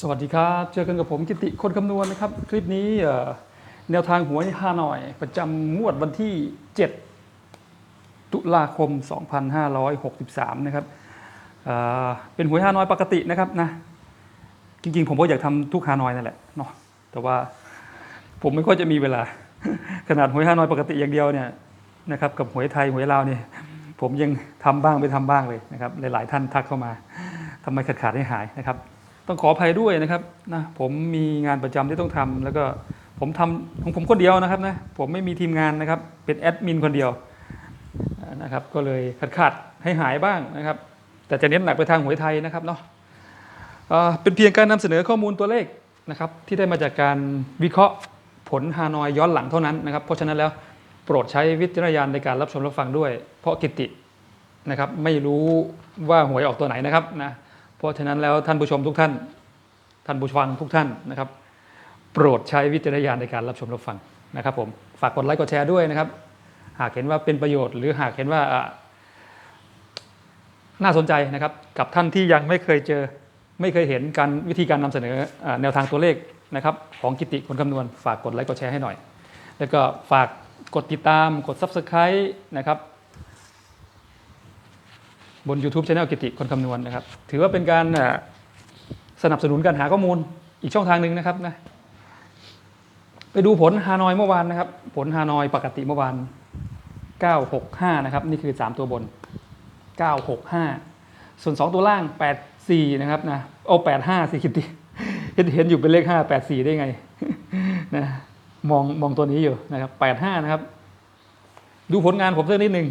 สวัสดีครับ เจอกันกับผมกิติคนคำนวณนะครับ คลิปนี้แนวทางหวยฮาหน่อย ประจำงวดวันที่ 7 ตุลาคม 2563 นะครับเเป็นหวยฮาหน่อยปกตินะครับนะจริงๆ ผมก็อยากทำทุกฮาหน่อยนั่นแหละเนาะแต่ว่าผมไม่ค่อยจะมีเวลา ขนาดหวยฮานอยปกติอย่างเดียวเนี่ยนะครับกับหวยไทยหวยลาวเนี่ยผมยังทำบ้างไม่ทำบ้างเลยนะครับหลายๆท่านทักเข้ามาทำไมขาดขาดให้หายนะครับ ต้องขออภัยด้วยนะครับนะผมมีงานประจำที่ต้องทำแล้วก็ผมทำของผมคนเดียวนะครับนะผมไม่มีทีมงานนะครับ เป็นแอดมินคนเดียวนะครับ ก็เลยขาดขาดให้หายบ้างนะครับ แต่จะเน้นหนักไปทางหวยไทยนะครับเนาะเเป็นเพียงการนำเสนอข้อมูลตัวเลขนะครับ ที่ได้มาจากการวิเคราะห์ผลฮานอยย้อนหลังเท่านั้นนะครับ เพราะฉะนั้นแล้วโปรดใช้วิจารณญาณในการรับชมรับฟังด้วย เพราะกิตินะครับ ไม่รู้ว่าหวยออกตัวไหนนะครับนะ ราะฉะนั้นแล้วท่านผู้ชมทุกท่าน ท่านผู้ฟังทุกท่านนะครับ โปรดใช้วิจารณญาณในการรับชมรับฟังนะครับผมฝากกดไลค์กดแชร์ด้วยนะครับ หากเห็นว่าเป็นประโยชน์หรือหากเห็นว่าน่าสนใจนะครับ กับท่านที่ยังไม่เคยเจอไม่เคยเห็นการวิธีการนำเสนอแนวทางตัวเลขนะครับของกิติคนคำนวณ ฝากกดไลค์กดแชร์ให้หน่อย แล้วก็ฝากกดติดตามกด Subscribe นะครับ บน YouTube Channel กิติคนคำนวณนะครับ ถือว่าเป็นการสนับสนุนการหาข้อมูลอีกช่องทางหนึ่งนะครับนะไปดูผลฮานอยเมื่อวานนะครับ ผลฮานอยปกติเมื่อวาน 965 นะครับ นี่คือ 3 ตัวบน 965 ส่วน 2 ตัวล่าง 84 นะครับนะเอา85 สิคิดดิเห็นเห็นอยู่เป็นเลข 5 84 ได้ไงนะมองมองตัวนี้อยู่นะครับ 85 นะครับ ดูผลงานผมสักนิดหนึ่ง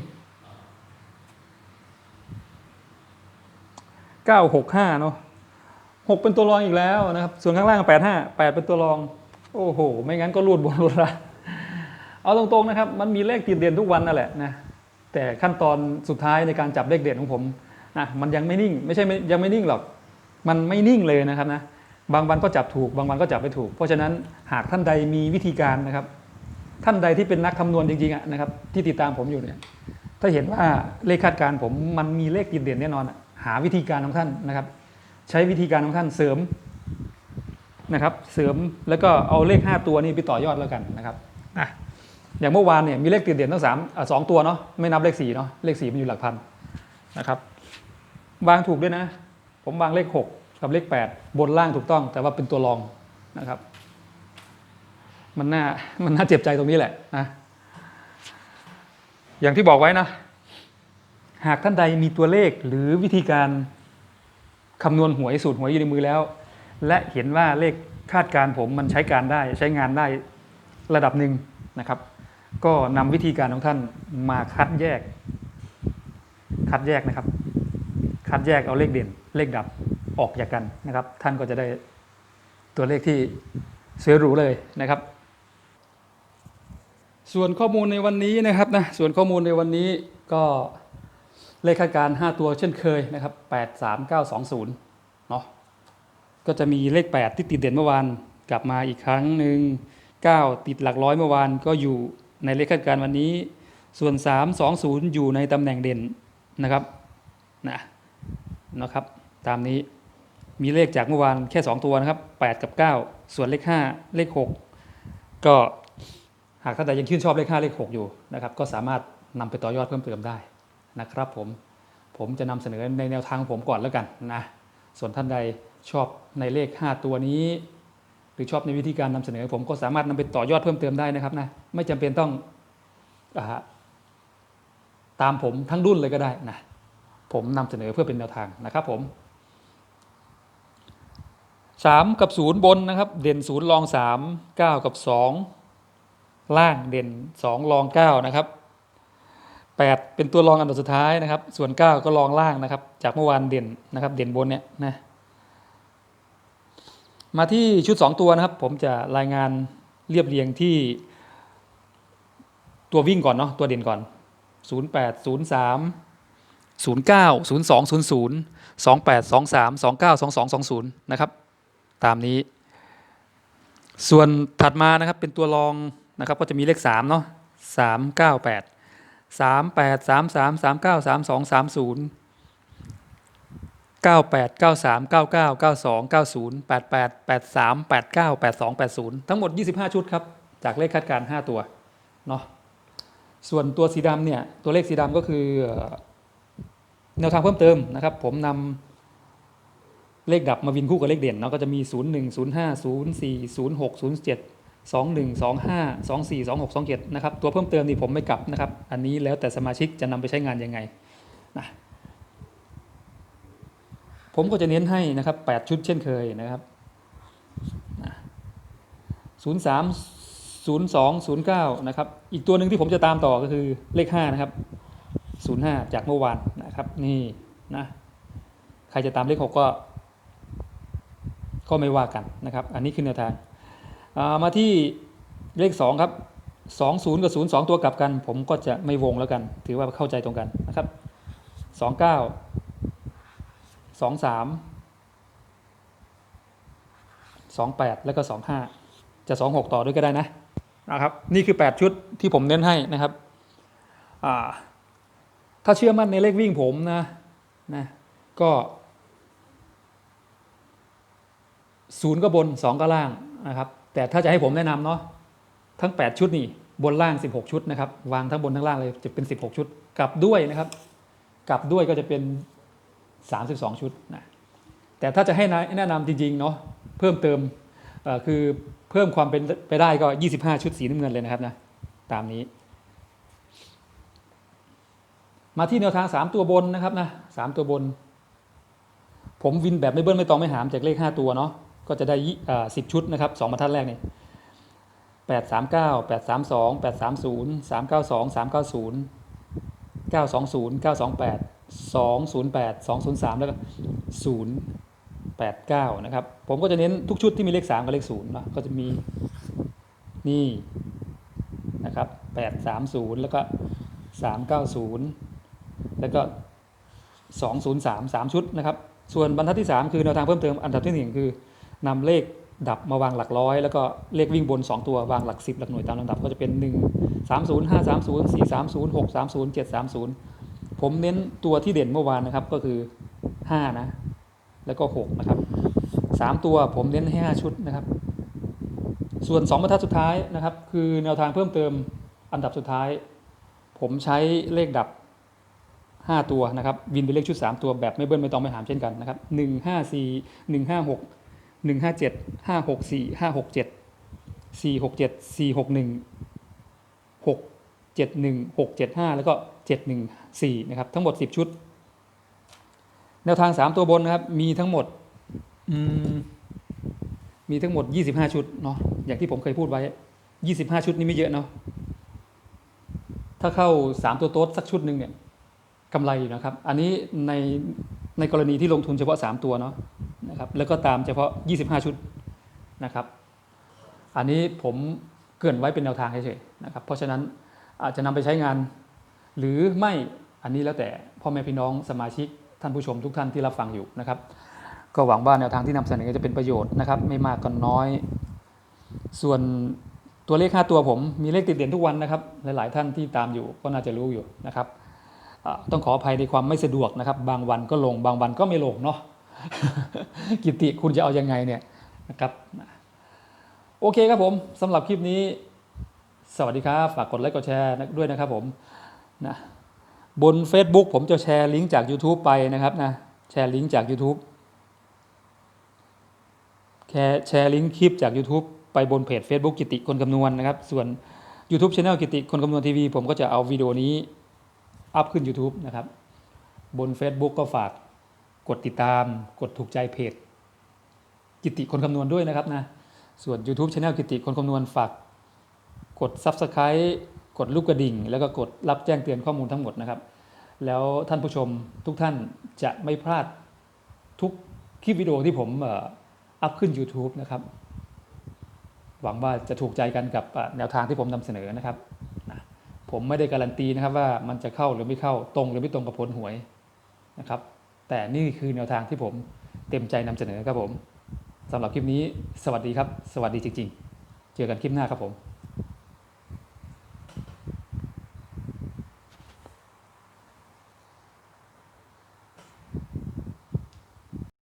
965เนาะ6เป็นตัวรองอีกแล้วนะครับ ส่วนข้างล่าง 85 8 เป็นตัวรอง โอ้โห ไม่งั้นก็รูดบนรูดละเอาตรงๆนะครับ มันมีเลขติดเด่นทุกวันนั่นแหละนะ แต่ขั้นตอนสุดท้ายในการจับเลขเด่นของผมนะมันยังไม่นิ่ง ไม่ใช่ยังไม่นิ่งหรอก มันไม่นิ่งเลยนะครับนะ บางวันก็จับถูก บางวันก็จับไม่ถูก เพราะฉะนั้นหากท่านใดมีวิธีการนะครับ ท่านใดที่เป็นนักคำนวณจริงๆนะครับ ที่ติดตามผมอยู่เนี่ย ถ้าเห็นว่าเลขคาดการณ์ผมมันมีเลขติดเด่นแน่นอนอะ หาวิธีการของท่านนะครับ ใช้วิธีการของท่านเสริมนะครับเสริมแล้วก็เอาเลข 5 ตัวนี้ไปต่อยอดแล้วกันนะครับอะอย่างเมื่อวานเนี่ยมีเลขติดเด่นทั้งสามอะสองตัวเนาะไม่นับเลขสี่เนาะเลขสี่มันอยู่หลักพันนะครับวางถูกด้วยนะ ผมวางเลข 6 กับเลข 8 บนล่างถูกต้อง แต่ว่าเป็นตัวรองนะครับ มันน่ามันน่าเจ็บใจตรงนี้แหละนะอย่างที่บอกไว้นะ หากท่านใดมีตัวเลขหรือวิธีการคำนวณหวยสูตรหวยอยู่ในมือแล้ว และเห็นว่าเลขคาดการ์ผมมันใช้การได้ใช้งานได้ระดับหนึ่งนะครับ ก็นำวิธีการของท่านมาคัดแยก คัดแยกนะครับ คัดแยกเอาเลขเด่น เลขดับออกจากกันนะครับ ท่านก็จะได้ตัวเลขที่สวยหรูเลยนะครับ ส่วนข้อมูลในวันนี้นะครับนะส่วนข้อมูลในวันนี้ก็ เลขคาดการ 5 ตัวเช่นเคยนะครับ 83920 เนาะก็จะมีเลข 8 ที่ติดเด่นเมื่อวานกลับมาอีกครั้งหนึ่ง9 ติดหลักร้อยเมื่อวานก็อยู่ในเลขคาดการ์วันนี้ ส่วน 320 อยู่ในตำแหน่งเด่นนะครับนะนะครับ ตามนี้มีเลขจากเมื่อวานแค่ 2 ตัวนะครับ 8 กับ 9 ส่วนเลข 5 เลข 6 ก็หากท่านใดยังชื่นชอบเลข 5 เลข 6 อยู่นะครับ ก็สามารถนำไปต่อยอดเพิ่มเติมได้ นะครับผมผมจะนำเสนอในแนวทางของผมก่อนแล้วกันนะส่วนท่านใดชอบในเลข 5 ตัวนี้ หรือชอบในวิธีการนำเสนอ ผมก็สามารถนำไปต่อยอดเพิ่มเติมได้นะครับนะไม่จำเป็นต้องอตามผมทั้งรุ่นเลยก็ได้นะผมนำเสนอเพื่อเป็นแนวทางนะครับผม3 กับ 0 บนนะครับ เด่น 0 รอง 3 9 กับ 2 ล่างเด่น 2 รอง 9 นะครับ 8 เป็นตัวรองอันดับสุดท้ายนะครับ ส่วน 9 ก็รองล่างนะครับ จากเมื่อวานเด่นนะครับ เด่นบนเนี่ยนะมาที่ชุด 2 ตัวนะครับ ผมจะรายงานเรียบเรียงที่ตัววิ่งก่อนเนาะตัวเด่นก่อน 08 03 09 02 00 28 23 29 22 20 นะครับ ตามนี้ ส่วนถัดมานะครับเป็นตัวรองนะครับ ก็จะมีเลข 3 เนาะ3 9 8 สามแปดสามสามสามเก้าสามสองสามศูนย์98 93 99 92 90 88 83 89 82 80ทั้งหมด25ชุดครับ จากเลขคาดการณ์5ตัวเนาะส่วนตัวสีดำเนี่ยตัวเลขสีดำก็คือเอ่อแนวทางเพิ่มเติมนะครับ ผมนำเลขดับมาวินคู่กับเลขเด่นเนาะก็จะมี 0 1 0 5 0 4 0 6 0 7 2 1 2 5 2 4 2 6 2 7นะครับตัวเพิ่มเติมนี่ผมไม่กลับนะครับ อันนี้แล้วแต่สมาชิกจะนำไปใช้งานยังไงนะผมก็จะเน้นให้นะครับ 8 ชุดเช่นเคยนะครับ 03 02 09 นะครับ อีกตัวหนึ่งที่ผมจะตามต่อก็คือเลข 5 นะครับ 05 จากเมื่อวานนะครับ นี่นะใครจะตามเลข 6 ก็ ก็ไม่ว่ากันนะครับ อันนี้คือแนวทาง มาที่เลข 2 ครับ 20 กับ 02 ตัวกลับกัน ผมก็จะไม่วงแล้วกัน ถือว่าเข้าใจตรงกันนะครับ 29สองสามสองแปดแล้วก็สองห้าจะสองหกต่อด้วยก็ได้นะนะครับ นี่คือ 8 ชุดที่ผมเน้นให้นะครับ ถ้าเชื่อมั่นในเลขวิ่งผมนะนะก็ศูนย์ก็บน 2 ก็ล่างนะครับ แต่ถ้าจะให้ผมแนะนำเนาะทั้ง 8 ชุดนี่บนล่าง 16 ชุดนะครับ วางทั้งบนทั้งล่างเลยจะเป็น 16 ชุด กลับด้วยนะครับ กลับด้วยก็จะเป็น 32 ชุดนะแต่ถ้าจะให้แนะนำจริงๆเนาะเพิ่มเติมคือเพิ่มความเป็นไปได้ก็ 25 ชุดสีน้ำเงินเลยนะครับนะตามนี้ มาที่แนวทาง 3 ตัวบนนะครับนะ3ตัวบน ผมวินแบบไม่เบิ้ลไม่ตองไม่หามจากเลข 5 ตัวเนาะ ก็จะได้ยี่อ่า10ชุดนะครับ2บรรทัดแรกนี่839 832 830 392 390 920 928 208 203แล้วก็089นะครับ ผมก็จะเน้นทุกชุดที่มีเลข3กับเลข0เนาะก็จะมีนี่นะครับ830แล้วก็390แล้วก็203 3ชุดนะครับ ส่วนบรรทัดที่3คือแนวทางเพิ่มเติมอันดับที่1คือ นำเลขดับมาวางหลักร้อยแล้วก็เลขวิ่งบน 2 ตัววางหลัก 10 หลักหน่วยตามลำดับก็จะเป็น 1 30 5 30 4 30 6 30 7 30 ผมเน้นตัวที่เด่นเมื่อวานนะครับก็คือ 5 นะ แล้วก็ 6 นะครับ 3 ตัวผมเน้นให้ 5 ชุดนะครับ ส่วน 2 บรรทัดสุดท้ายนะครับ คือแนวทางเพิ่มเติมอันดับสุดท้าย ผมใช้เลขดับ 5 ตัวนะครับ วินเป็นเลขชุด 3 ตัวแบบไม่เบิ้ลไม่ต้องไม่หามเช่นกันนะครับ 1 5 4 1 5 6 หนึ่งห้าเจ็ดห้าหกสี่ห้าหกเจ็ดสี่หกเจ็ดสี่หกหนึ่งหกเจ็ดหนึ่งหกเจ็ดห้าแล้วก็เจ็ดหนึ่งสี่นะครับ ทั้งหมดสิบชุด แนวทางสามตัวบนนะครับ มีทั้งหมดมีทั้งหมดยี่สิบห้าชุดเนาะอย่างที่ผมเคยพูดไว้ยี่สิบห้าชุดนี่ไม่เยอะเนาะถ้าเข้าสามตัวโต๊ดสักชุดหนึ่งเนี่ยกำไรอยู่นะครับ อันนี้ในในกรณีที่ลงทุนเฉพาะสามตัวเนาะ นะครับ แล้วก็ตามเฉพาะ 25 ชุดนะครับ อันนี้ผมเกรินไว้เป็นแนวทางเฉยๆนะครับ เพราะฉะนั้นอาจจะนำไปใช้งาน หรือไม่อันนี้แล้วแต่พ่อแม่พี่น้องสมาชิกท่านผู้ชมทุกท่านที่รับฟังอยู่นะครับ ก็หวังว่าแนวทางที่นำเสนอจะเป็นประโยชน์นะครับ ไม่มากก็น้อย ส่วนตัวเลข 5 ตัวผมมีเลขติดเด่นทุกวันนะครับ หลาย ๆ ท่านที่ตามอยู่ก็น่าจะรู้อยู่นะครับต้องขออภัยในความไม่สะดวกนะครับ บางวันก็ลงบางวันก็ไม่ลงเนาะ กิติคุณจะเอายังไงเนี่ยนะครับ โอเคครับผมสำหรับคลิปนี้ สวัสดีครับ ฝากกดไลค์กดแชร์ด้วยนะครับผมนะบน Facebook ผมจะแชร์ลิงก์จาก YouTube ไปนะครับนะแชร์ลิงก์จาก YouTube แชร์แชร์ลิงก์คลิปจาก YouTube ไปบนเพจ Facebook กิติคนคำนวณนะครับ ส่วน YouTube Channel กิติคนคำนวณทีวีผมก็จะเอาวิดีโอนี้อัพขึ้น YouTube นะครับ บน Facebook ก็ฝาก กดติดตาม กดถูกใจเพจ กิติคนคำนวณด้วยนะครับนะ ส่วน YouTube Channel กิติคนคำนวณฝากกด Subscribe กดลูกกระดิ่ง แล้วก็กดรับแจ้งเตือนข้อมูลทั้งหมดนะครับ แล้วท่านผู้ชมทุกท่านจะไม่พลาดทุกคลิปวิดีโอที่ผมอัพขึ้น YouTube นะครับ หวังว่าจะถูกใจกันกับแนวทางที่ผมนำเสนอนะครับ ผมไม่ได้การันตีนะครับว่ามันจะเข้าหรือไม่เข้าตรงหรือไม่ตรงกับผลหวยนะครับ แต่นี่คือแนวทางที่ผมเต็มใจนำเสนอครับผมสำหรับคลิปนี้ สวัสดีครับ สวัสดีจริง ๆ เจอกันคลิปหน้าครับผม